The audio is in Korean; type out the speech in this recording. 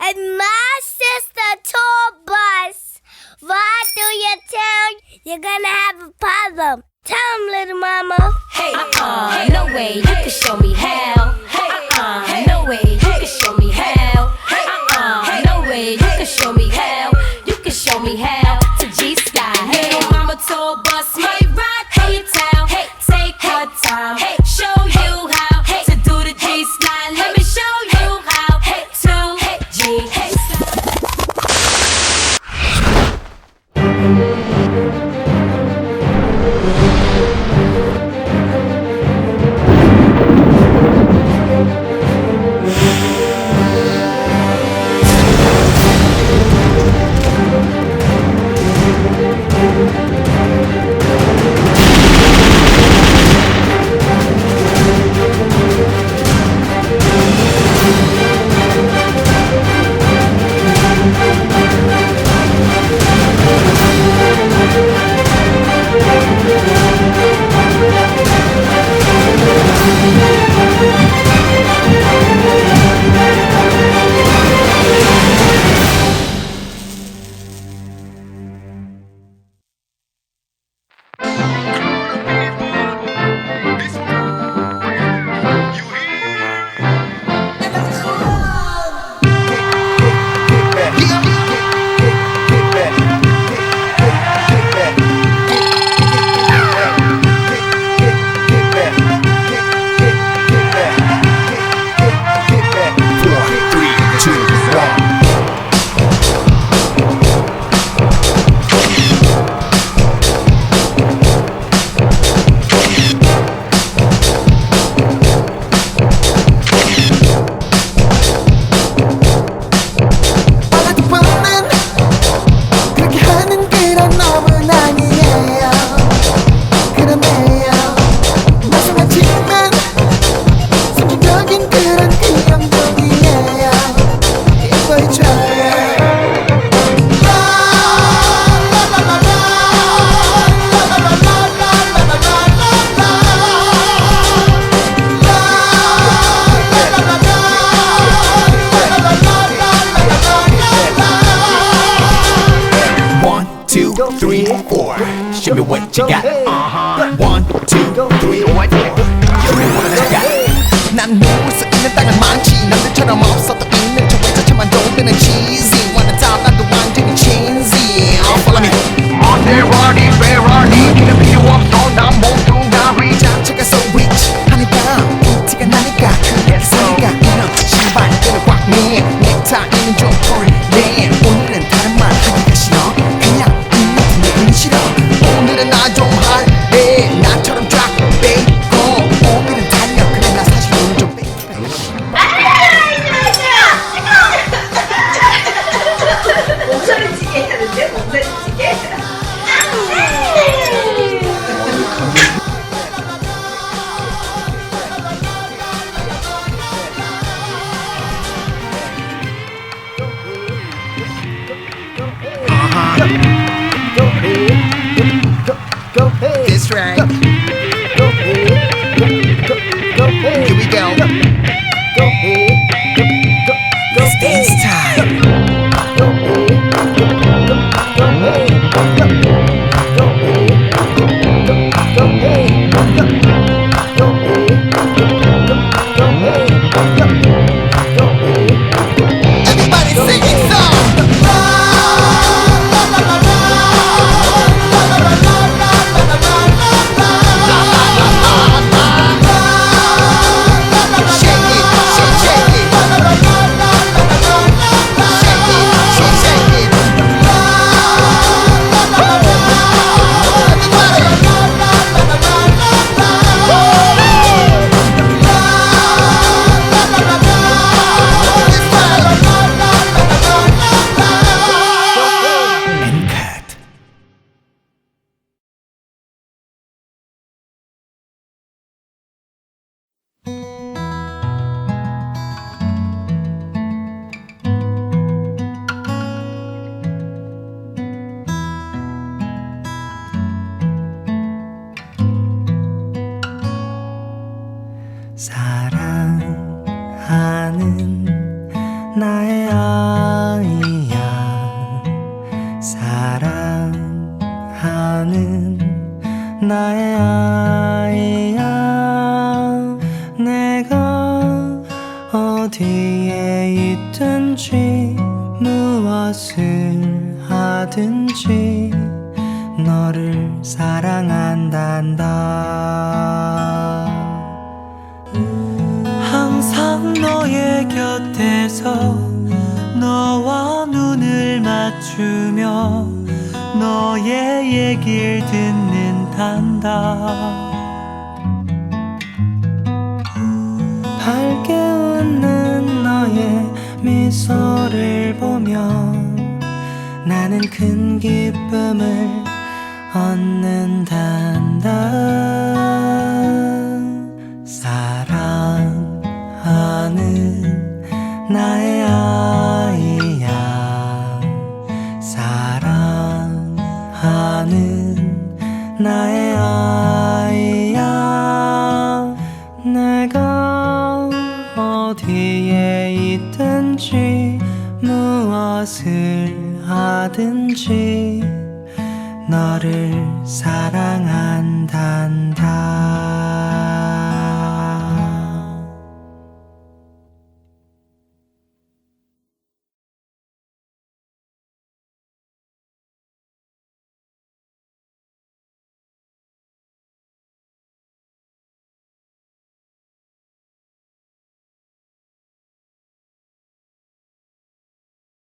and my sister told us, ride through your town, you're gonna have a problem. Tell him, little mama. Hey, uh-uh, hey, no way, you hey, can show me how. Hey, uh-uh, hey, no way, you can show me how. Hey, uh-uh, no way, you can show me how. You can show me how to G-Sky. Little mama told us, might ride through your town. Hey, take her time. Hey, Together. go, hey, that's right. 내가 어디에 있든지 무엇을 하든지 너를 사랑한단다. 항상 너의 곁에서 너와 눈을 맞추며 너의 얘길 듣는단다 나는 큰 기쁨을 얻는단다. 사랑하는 나의 아이야. 사랑하는 나의 아이야. 내가 어디에 있든지 무엇을 하든지 너를 사랑한단다